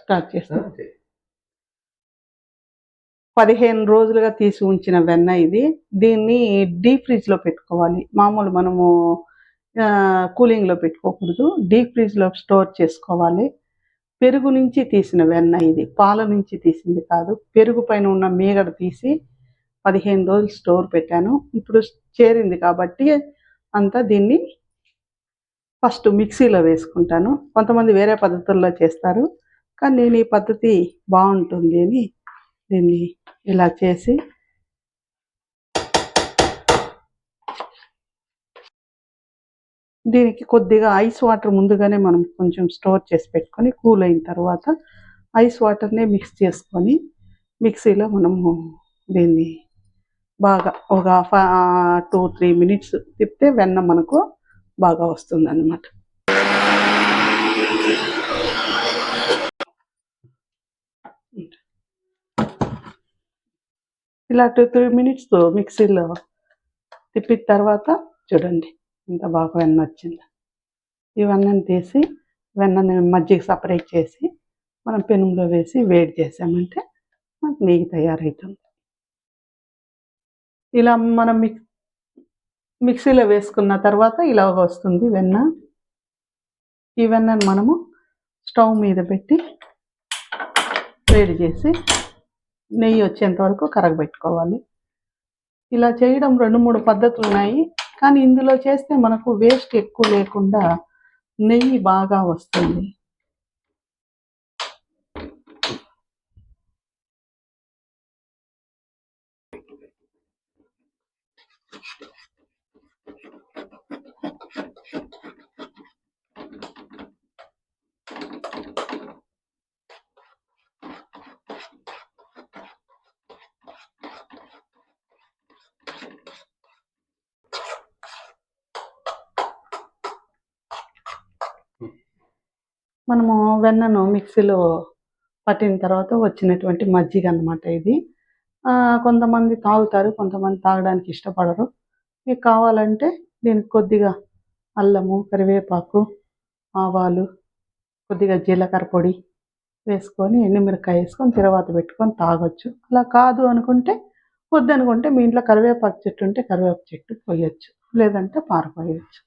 Start చేస్తాం. పదిహేను రోజులుగా తీసి ఉంచిన వెన్న ఇది. దీన్ని డీప్ ఫ్రిడ్జ్లో పెట్టుకోవాలి. మామూలు మనము కూలింగ్లో పెట్టుకోకూడదు. డీప్ ఫ్రిడ్జ్లో స్టోర్ చేసుకోవాలి. పెరుగు నుంచి తీసిన వెన్న ఇది. పాల నుంచి తీసింది కాదు. పెరుగు పైన ఉన్న మీగడ తీసి పదిహేను రోజులు స్టోర్ పెట్టాను. ఇప్పుడు చేరింది కాబట్టి అంతా దీన్ని ఫస్ట్ మిక్సీలో వేసుకుంటాను. కొంతమంది వేరే పద్ధతుల్లో చేస్తారు. కానీ నేను ఈ పద్ధతి బాగుంటుంది అని దీన్ని ఇలా చేసి దీనికి కొద్దిగా ఐస్ వాటర్ ముందుగానే మనం కొంచెం స్టోర్ చేసి పెట్టుకొని కూల్ అయిన తర్వాత ఐస్ వాటర్నే మిక్స్ చేసుకొని మిక్సీలో మనము దీన్ని బాగా ఒక టూ త్రీ మినిట్స్ తిప్పితే వెన్న మనకు బాగా వస్తుంది అన్నమాట ఇలా టూ త్రీ మినిట్స్ మిక్సీలో తిప్పిన తర్వాత చూడండి ఇంత బాగా వెన్న వచ్చింది. ఈ తీసి వెన్నని మజ్జిగ సపరేట్ చేసి మనం పెనంలో వేసి వేడి చేసామంటే మనకు నెయ్యి తయారవుతుంది ఇలా మనం మిక్ మిక్సీలో వేసుకున్న తర్వాత ఇలా వస్తుంది వెన్న. ఈ వెన్నను మనము స్టవ్ మీద పెట్టి వేడి చేసి నెయ్యి వచ్చేంత వరకు కరగబెట్టుకోవాలి. ఇలా చేయడం రెండు మూడు పద్ధతులు ఉన్నాయి. కానీ ఇందులో చేస్తే మనకు వేస్ట్ ఎక్కువ లేకుండా నెయ్యి బాగా వస్తుంది. మనము వెన్నను మిక్సీలో పట్టిన తర్వాత వచ్చినటువంటి మజ్జిగ అన్నమాట ఇది. కొంతమంది తాగుతారు కొంతమంది తాగడానికి ఇష్టపడరు. మీకు కావాలంటే దీనికి కొద్దిగా అల్లము కరివేపాకు ఆవాలు కొద్దిగా జీలకర్ర పొడి వేసుకొని ఎండుమిరకాయ వేసుకొని తర్వాత పెట్టుకొని తాగొచ్చు. అలా కాదు అనుకుంటే వద్దనుకుంటే మీ ఇంట్లో కరివేపాకు చెట్టు ఉంటే కరివేపాకు చెట్టు పోయొచ్చు లేదంటే పారపోయచ్చు.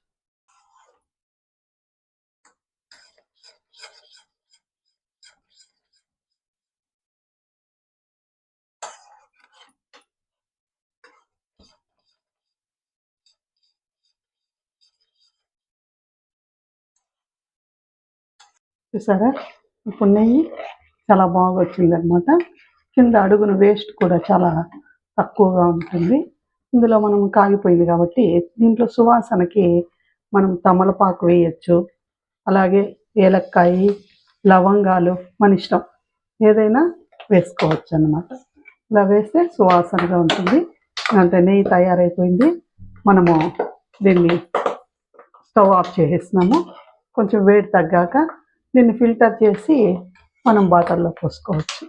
చూసారా? ఇప్పుడు నెయ్యి చాలా బాగా వచ్చింది అనమాట కింద అడుగున వేస్ట్ కూడా చాలా తక్కువగా ఉంటుంది. ఇందులో మనం కాగిపోయింది కాబట్టి దీంట్లో సువాసనకి మనం తమలపాకు వేయచ్చు. అలాగే ఏలక్కాయ లవంగాలు మన ఇష్టం. ఏదైనా వేసుకోవచ్చు అన్నమాట ఇలా వేస్తే సువాసనగా ఉంటుంది. అంటే నెయ్యి తయారైపోయింది. మనము దీన్ని స్టవ్ ఆఫ్ చేసేసినాము కొంచెం వేడి తగ్గాక దీన్ని ఫిల్టర్ చేసి మనం బాటిల్లో పోసుకోవచ్చు.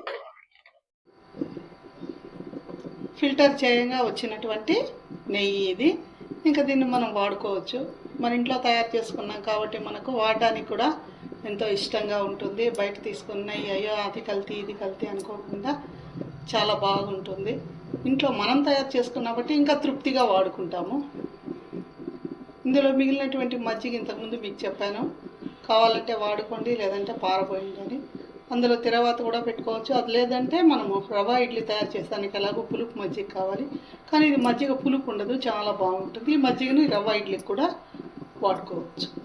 ఫిల్టర్ చేయంగా వచ్చినటువంటి నెయ్యి ఇది. ఇంకా దీన్ని మనం వాడుకోవచ్చు. మన ఇంట్లో తయారు చేసుకున్నాం కాబట్టి మనకు వాడడానికి కూడా ఎంతో ఇష్టంగా ఉంటుంది. బయట తీసుకున్న నెయ్యి అయ్యో అది కల్తీ ఇది కల్తీ అనుకోకుండా చాలా బాగుంటుంది. ఇంట్లో మనం తయారు చేసుకున్నాం బట్టి ఇంకా తృప్తిగా వాడుకుంటాము. ఇందులో మిగిలినటువంటి మజ్జిగ ఇంతకుముందు మీకు చెప్పాను. కావాలంటే వాడుకోండి లేదంటే పారబోయండి అని. అందులో తిరవాత కూడా పెట్టుకోవచ్చు. అది లేదంటే మనము రవా ఇడ్లీ తయారు చేసానికి ఎలాగో పులుపు మజ్జిగ కావాలి. కానీ ఇది మజ్జిగ పులుపు ఉండదు చాలా బాగుంటుంది. ఈ మజ్జిగని రవ్వ ఇడ్లీకి కూడా వాడుకోవచ్చు.